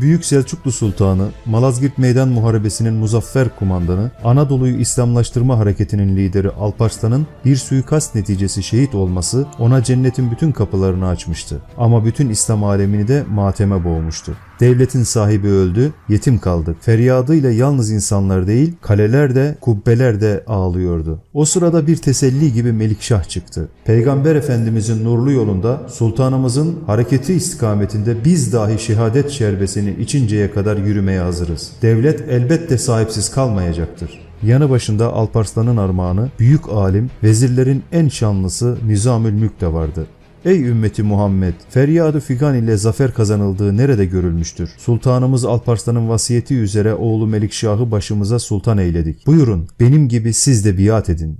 Büyük Selçuklu Sultanı, Malazgirt Meydan Muharebesi'nin muzaffer kumandanı, Anadolu'yu İslamlaştırma hareketinin lideri Alparslan'ın bir suikast neticesi şehit olması ona cennetin bütün kapılarını açmıştı. Ama bütün İslam alemini de mateme boğmuştu. Devletin sahibi öldü, yetim kaldık. Feryadıyla yalnız insanlar değil, kaleler de, kubbeler de ağlıyordu. O sırada bir teselli gibi Melikşah çıktı. Peygamber Efendimizin nurlu yolunda sultanımızın hareketi istikametinde biz dahi şehadet şerbesini içinceye kadar yürümeye hazırız. Devlet elbette sahipsiz kalmayacaktır. Yanı başında Alparslan'ın armağanı, büyük alim, vezirlerin en şanlısı Nizamül Mülk de vardı. Ey ümmeti Muhammed! Feryadı figan ile zafer kazanıldığı nerede görülmüştür? Sultanımız Alparslan'ın vasiyeti üzere oğlu Melikşah'ı başımıza sultan eyledik. Buyurun, benim gibi siz de biat edin.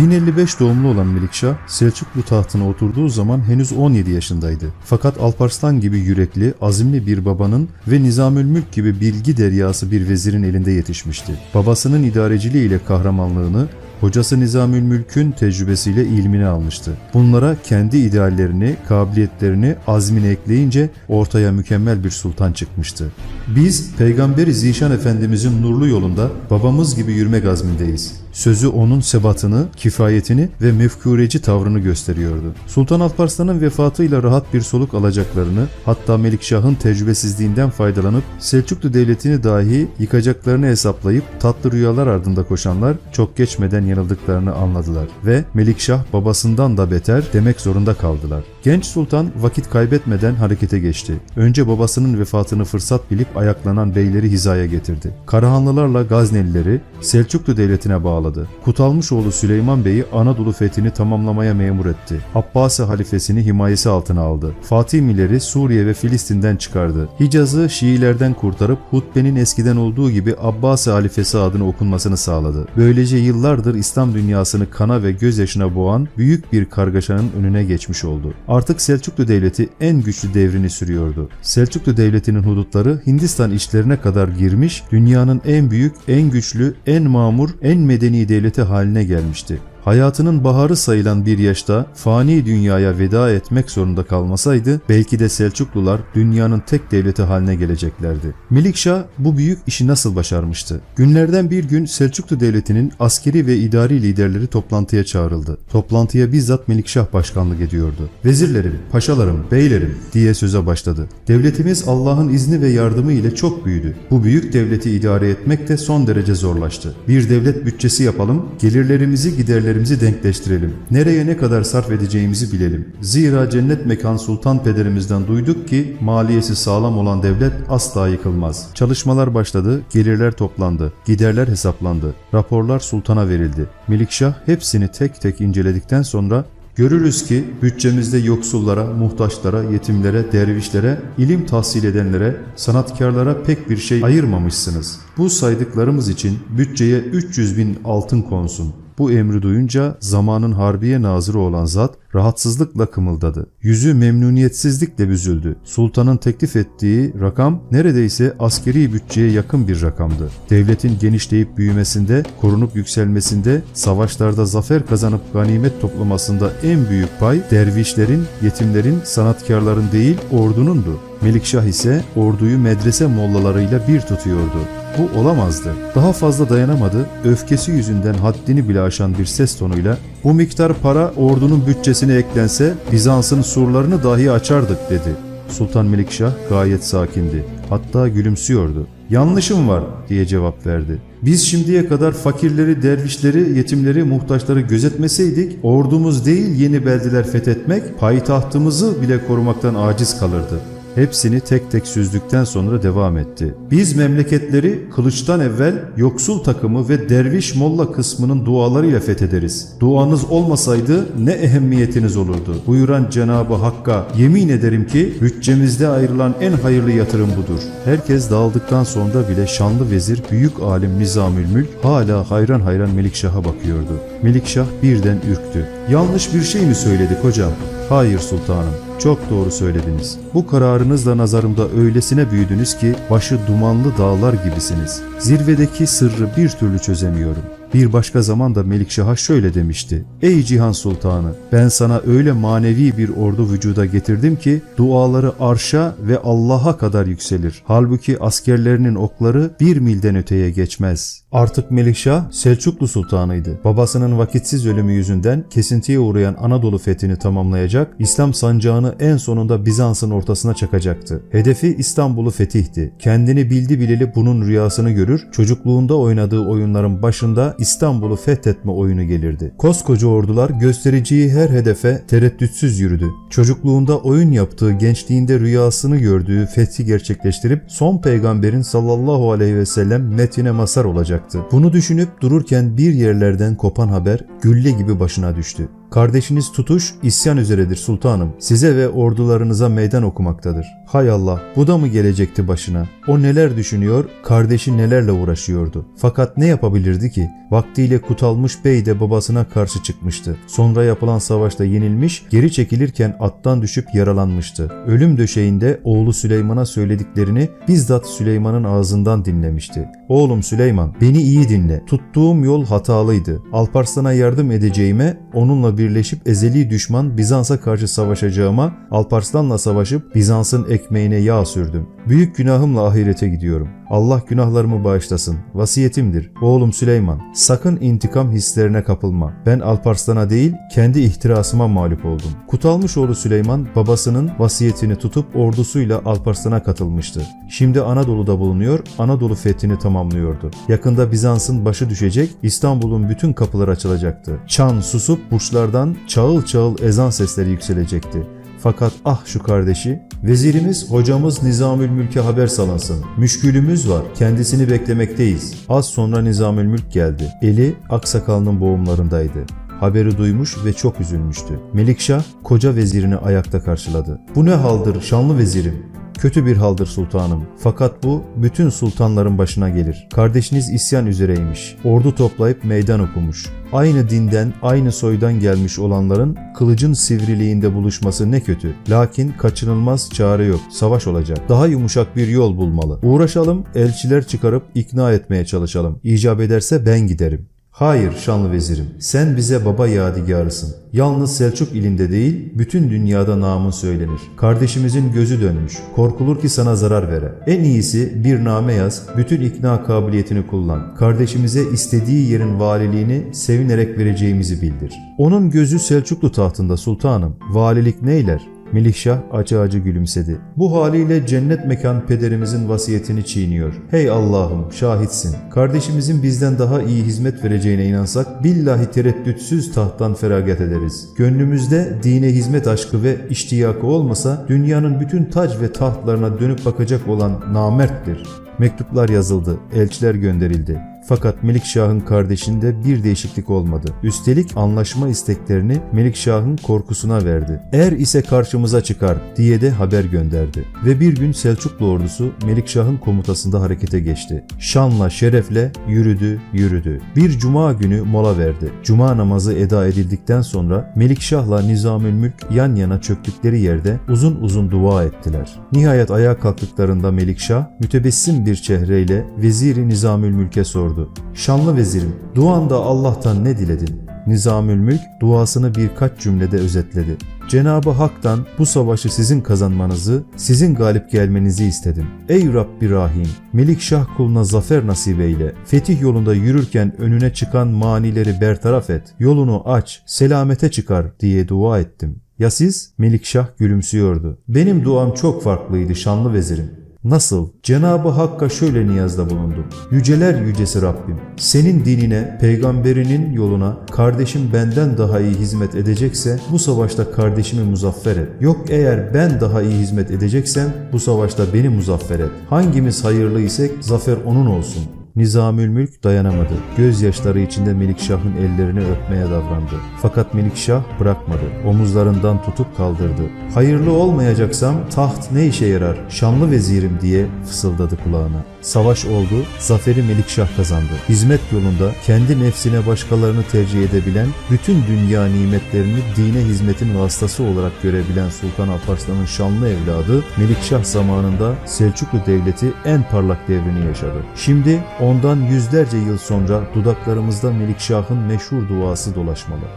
...1055 doğumlu olan Melikşah, Selçuklu tahtına oturduğu zaman henüz 17 yaşındaydı. Fakat Alparslan gibi yürekli, azimli bir babanın ve Nizamül Mülk gibi bilgi deryası bir vezirin elinde yetişmişti. Babasının idareciliğiyle kahramanlığını, hocası Nizamül Mülk'ün tecrübesiyle ilmini almıştı. Bunlara kendi ideallerini, kabiliyetlerini, azmini ekleyince ortaya mükemmel bir sultan çıkmıştı. Biz Peygamberi Zişan Efendimizin nurlu yolunda babamız gibi yürümek azmindeyiz. Sözü onun sebatını, kifayetini ve mefkureci tavrını gösteriyordu. Sultan Alparslan'ın vefatıyla rahat bir soluk alacaklarını, hatta Melikşah'ın tecrübesizliğinden faydalanıp Selçuklu devletini dahi yıkacaklarını hesaplayıp tatlı rüyalar ardında koşanlar çok geçmeden yanıldıklarını anladılar ve Melikşah babasından da beter demek zorunda kaldılar. Genç sultan vakit kaybetmeden harekete geçti. Önce babasının vefatını fırsat bilip ayaklanan beyleri hizaya getirdi. Karahanlılarla Gaznelileri Selçuklu devletine bağladı. Kutalmışoğlu Süleyman Bey'i Anadolu fethini tamamlamaya memur etti. Abbasi halifesini himayesi altına aldı. Fatimileri Suriye ve Filistin'den çıkardı. Hicaz'ı Şiilerden kurtarıp hutbenin eskiden olduğu gibi Abbasi halifesi adını okunmasını sağladı. Böylece yıllardır İslam dünyasını kana ve gözyaşına boğan büyük bir kargaşanın önüne geçmiş oldu. Artık Selçuklu Devleti en güçlü devrini sürüyordu. Selçuklu Devleti'nin hudutları Hindistan içlerine kadar girmiş, dünyanın en büyük, en güçlü, en mamur, en medeni devleti haline gelmişti. Hayatının baharı sayılan bir yaşta fani dünyaya veda etmek zorunda kalmasaydı belki de Selçuklular dünyanın tek devleti haline geleceklerdi. Melikşah bu büyük işi nasıl başarmıştı? Günlerden bir gün Selçuklu devletinin askeri ve idari liderleri toplantıya çağrıldı. Toplantıya bizzat Melikşah başkanlık ediyordu. Vezirlerim, paşalarım, beylerim diye söze başladı. Devletimiz Allah'ın izni ve yardımı ile çok büyüdü. Bu büyük devleti idare etmek de son derece zorlaştı. Bir devlet bütçesi yapalım, gelirlerimizi giderlerimizi denkleştirelim. Nereye ne kadar sarf edeceğimizi bilelim. Zira cennet mekan sultan pederimizden duyduk ki maliyesi sağlam olan devlet asla yıkılmaz. Çalışmalar başladı, gelirler toplandı, giderler hesaplandı, raporlar sultana verildi. Melikşah hepsini tek tek inceledikten sonra Görürüz ki bütçemizde yoksullara, muhtaçlara, yetimlere, dervişlere, ilim tahsil edenlere, sanatkarlara pek bir şey ayırmamışsınız. Bu saydıklarımız için bütçeye 300 bin altın konsun. Bu emri duyunca zamanın harbiye nazırı olan zat rahatsızlıkla kımıldadı. Yüzü memnuniyetsizlikle büzüldü. Sultanın teklif ettiği rakam neredeyse askeri bütçeye yakın bir rakamdı. Devletin genişleyip büyümesinde, korunup yükselmesinde, savaşlarda zafer kazanıp ganimet toplamasında en büyük pay dervişlerin, yetimlerin, sanatkarların değil ordunundu. Melikşah ise orduyu medrese mollalarıyla bir tutuyordu. Bu olamazdı. Daha fazla dayanamadı, öfkesi yüzünden haddini bile aşan bir ses tonuyla bu miktar para ordunun bütçesine eklense Bizans'ın surlarını dahi açardık dedi. Sultan Melikşah gayet sakindi. Hatta gülümsüyordu. Yanlışım var diye cevap verdi. Biz şimdiye kadar fakirleri, dervişleri, yetimleri, muhtaçları gözetmeseydik ordumuz değil yeni beldeler fethetmek, payitahtımızı bile korumaktan aciz kalırdı. Hepsini tek tek süzdükten sonra devam etti. Biz memleketleri kılıçtan evvel yoksul takımı ve derviş molla kısmının dualarıyla fethederiz. Duanız olmasaydı ne ehemmiyetiniz olurdu. Buyuran Cenabı Hakk'a yemin ederim ki bütçemizde ayrılan en hayırlı yatırım budur. Herkes dağıldıktan sonra bile şanlı vezir büyük alim Nizamül Mülk hala hayran hayran Melikşah'a bakıyordu. Melikşah birden ürktü. Yanlış bir şey mi söyledik hocam? Hayır sultanım. Çok doğru söylediniz. Bu kararınızla nazarımda öylesine büyüdünüz ki başı dumanlı dağlar gibisiniz. Zirvedeki sırrı bir türlü çözemiyorum. Bir başka zaman da Melikşah'a şöyle demişti. Ey Cihan Sultanı ben sana öyle manevi bir ordu vücuda getirdim ki duaları arşa ve Allah'a kadar yükselir. Halbuki askerlerinin okları bir milden öteye geçmez. Artık Melikşah Selçuklu Sultanıydı. Babasının vakitsiz ölümü yüzünden kesintiye uğrayan Anadolu fethini tamamlayacak, İslam sancağını en sonunda Bizans'ın ortasına çakacaktı. Hedefi İstanbul'u fetihti. Kendini bildi bileli bunun rüyasını görür, çocukluğunda oynadığı oyunların başında İstanbul'u fethetme oyunu gelirdi. Koskoca ordular göstericiyi her hedefe tereddütsüz yürüdü. Çocukluğunda oyun yaptığı, gençliğinde rüyasını gördüğü fethi gerçekleştirip son peygamberin sallallahu aleyhi ve sellem metine masar olacaktı. Bunu düşünüp dururken bir yerlerden kopan haber gülle gibi başına düştü. Kardeşiniz Tutuş isyan üzeredir sultanım. Size ve ordularınıza meydan okumaktadır. Hay Allah bu da mı gelecekti başına? O neler düşünüyor, kardeşi nelerle uğraşıyordu. Fakat ne yapabilirdi ki? Vaktiyle Kutalmış Bey de babasına karşı çıkmıştı. Sonra yapılan savaşta yenilmiş, geri çekilirken attan düşüp yaralanmıştı. Ölüm döşeğinde oğlu Süleyman'a söylediklerini bizzat Süleyman'ın ağzından dinlemişti. Oğlum Süleyman, beni iyi dinle. Tuttuğum yol hatalıydı. Alparslan'a yardım edeceğime, onunla birleşip ezeli düşman Bizans'a karşı savaşacağıma, Alparslan'la savaşıp Bizans'ın ekmeğine yağ sürdüm. Büyük günahımla ahirete gidiyorum. Allah günahlarımı bağışlasın. Vasiyetimdir. Oğlum Süleyman, sakın intikam hislerine kapılma. Ben Alparslan'a değil, kendi ihtirasıma mağlup oldum. Kutalmış oğlu Süleyman, babasının vasiyetini tutup ordusuyla Alparslan'a katılmıştı. Şimdi Anadolu'da bulunuyor, Anadolu fethini tamamlıyordu. Yakında Bizans'ın başı düşecek, İstanbul'un bütün kapıları açılacaktı. Çan susup burçlardan çağıl çağıl ezan sesleri yükselecekti. Fakat ah şu kardeşi, vezirimiz hocamız Nizamül Mülk'e haber salansın. Müşkülümüz var, kendisini beklemekteyiz. Az sonra Nizamül Mülk geldi. Eli aksakalının boğumlarındaydı. Haberi duymuş ve çok üzülmüştü. Melikşah koca vezirini ayakta karşıladı. Bu ne haldır şanlı vezirim? Kötü bir haldır sultanım. Fakat bu bütün sultanların başına gelir. Kardeşiniz isyan üzereymiş. Ordu toplayıp meydan okumuş. Aynı dinden, aynı soydan gelmiş olanların kılıcın sivriliğinde buluşması ne kötü. Lakin kaçınılmaz çare yok. Savaş olacak. Daha yumuşak bir yol bulmalı. Uğraşalım, elçiler çıkarıp ikna etmeye çalışalım. İcap ederse ben giderim. Hayır şanlı vezirim, sen bize baba yadigarısın. Yalnız Selçuk ilinde değil, bütün dünyada namın söylenir. Kardeşimizin gözü dönmüş, korkulur ki sana zarar vere. En iyisi bir name yaz, bütün ikna kabiliyetini kullan. Kardeşimize istediği yerin valiliğini sevinerek vereceğimizi bildir. Onun gözü Selçuklu tahtında sultanım. Valilik neyler? Melihşah acı acı gülümsedi. Bu haliyle cennet mekan pederimizin vasiyetini çiğniyor. Hey Allah'ım şahitsin. Kardeşimizin bizden daha iyi hizmet vereceğine inansak billahi tereddütsüz tahttan feragat ederiz. Gönlümüzde dine hizmet aşkı ve iştiyakı olmasa dünyanın bütün tac ve tahtlarına dönüp bakacak olan namerttir. Mektuplar yazıldı, elçiler gönderildi. Fakat Melikşah'ın kardeşinde bir değişiklik olmadı. Üstelik anlaşma isteklerini Melikşah'ın korkusuna verdi. Er ise karşımıza çıkar diye de haber gönderdi. Ve bir gün Selçuklu ordusu Melikşah'ın komutasında harekete geçti. Şanla şerefle yürüdü yürüdü. Bir cuma günü mola verdi. Cuma namazı eda edildikten sonra Melikşah'la Nizamül Mülk yan yana çöktükleri yerde uzun uzun dua ettiler. Nihayet ayağa kalktıklarında Melikşah mütebessim bir çehreyle veziri Nizamül Mülk'e sordu. Şanlı vezirim, duanda Allah'tan ne diledin? Nizamül Mülk duasını birkaç cümlede özetledi. Cenabı Hak'tan bu savaşı sizin kazanmanızı, sizin galip gelmenizi istedim. Ey Rabbi Rahim, Melikşah kuluna zafer nasip eyle. Fetih yolunda yürürken önüne çıkan manileri bertaraf et. Yolunu aç, selamete çıkar diye dua ettim. Ya siz? Melikşah gülümsüyordu. Benim duam çok farklıydı şanlı vezirim. Nasıl? Cenabı Hakk'a şöyle niyazda bulundum. Yüceler yücesi Rabbim, senin dinine, peygamberinin yoluna kardeşim benden daha iyi hizmet edecekse bu savaşta kardeşimi muzaffer et. Yok eğer ben daha iyi hizmet edeceksem bu savaşta beni muzaffer et. Hangimiz hayırlı isek zafer onun olsun. Nizamül Mülk dayanamadı. Gözyaşları içinde Melikşah'ın ellerini öpmeye davrandı. Fakat Melikşah bırakmadı. Omuzlarından tutup kaldırdı. Hayırlı olmayacaksam taht ne işe yarar? Şanlı vezirim diye fısıldadı kulağına. Savaş oldu, zaferi Melikşah kazandı. Hizmet yolunda kendi nefsine başkalarını tercih edebilen, bütün dünya nimetlerini dine hizmetin vasıtası olarak görebilen Sultan Alparslan'ın şanlı evladı Melikşah zamanında Selçuklu Devleti en parlak devrini yaşadı. Şimdi ondan yüzlerce yıl sonra dudaklarımızda Melikşah'ın meşhur duası dolaşmalı.